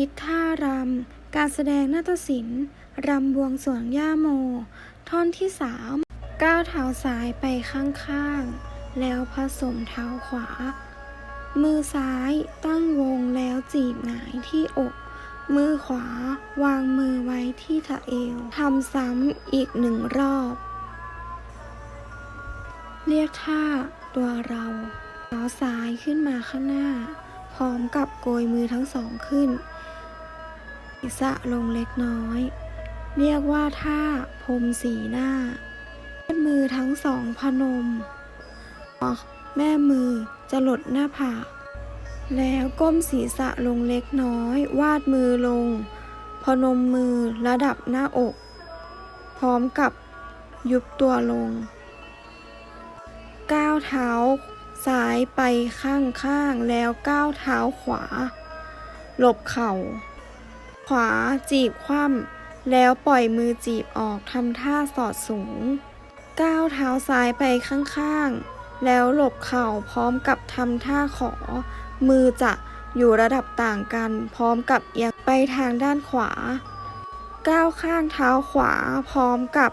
คิดท่ารำ การแสดงนาฏศิลป์รำบวงสรวงย่าโม ท่อนที่สามก้าวเท้าซ้ายไปข้างๆ แล้วผสมเท้าขวา มือซ้ายตั้งวงแล้วจีบหงายที่อก มือขวาวางมือไว้ที่ทะเอวทำซ้ำอีกหนึ่งรอบ เรียกท่าตัวเราเท้าซ้ายขึ้นมาข้างหน้า พร้อมกับโกยมือทั้งสองขึ้น ศีรษะลงเล็กน้อย เรียกว่าท่าพรมสีหน้ามือทั้งสองพนม แม่มือจะหลดหน้าผากแล้วก้มศีรษะลงเล็กน้อย วาดมือลง พนมมือระดับหน้าอก พร้อมกับยุบตัวลง ก้าวเท้าซ้ายไปข้างๆ แล้วก้าวเท้าขวา หลบเข่า ขวาจีบคว่ำแล้วปล่อยมือจีบออกทำท่าสอดสูง ก้าวเท้าซ้ายไปข้างๆ แล้วหลบเข่าพร้อมกับทำท่าขอ มือจะอยู่ระดับต่างกัน พร้อมกับเอียงไปทางด้านขวา ก้าวข้างเท้าขวาพร้อมกับ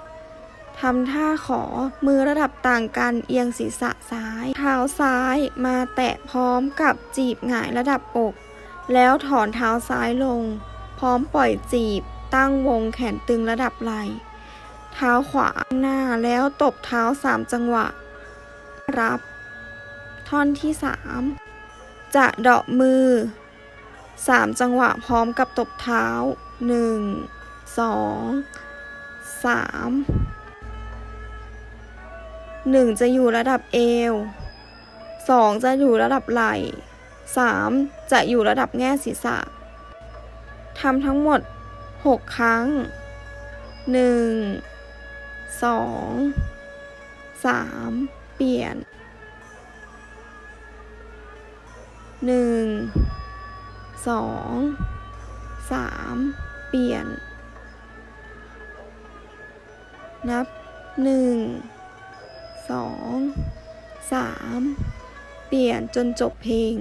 ทำท่าขอ มือระดับต่างกันเอียงศีรษะซ้าย เท้าซ้ายมาแตะพร้อมกับจีบหงายระดับอก แล้วถอนเท้าซ้ายลง พร้อมปล่อยจีบ ตั้งวงแขนตึงระดับไหล่เท้าขวาหน้าแล้วตบเท้าสามจังหวะ รับ ท่อนที่สามจะเดาะมือสามจังหวะพร้อมกับตบเท้าหนึ่งสองสามหนึ่งจะอยู่ระดับเอวสองจะอยู่ระดับไหล่สามจะอยู่ระดับแง่ศีรษะ ทำทั้งหมดหกครั้งหนึ่งสองสามเปลี่ยนหนึ่งสองสามเปลี่ยน นับหนึ่งสองสามเปลี่ยนจนจบเพลง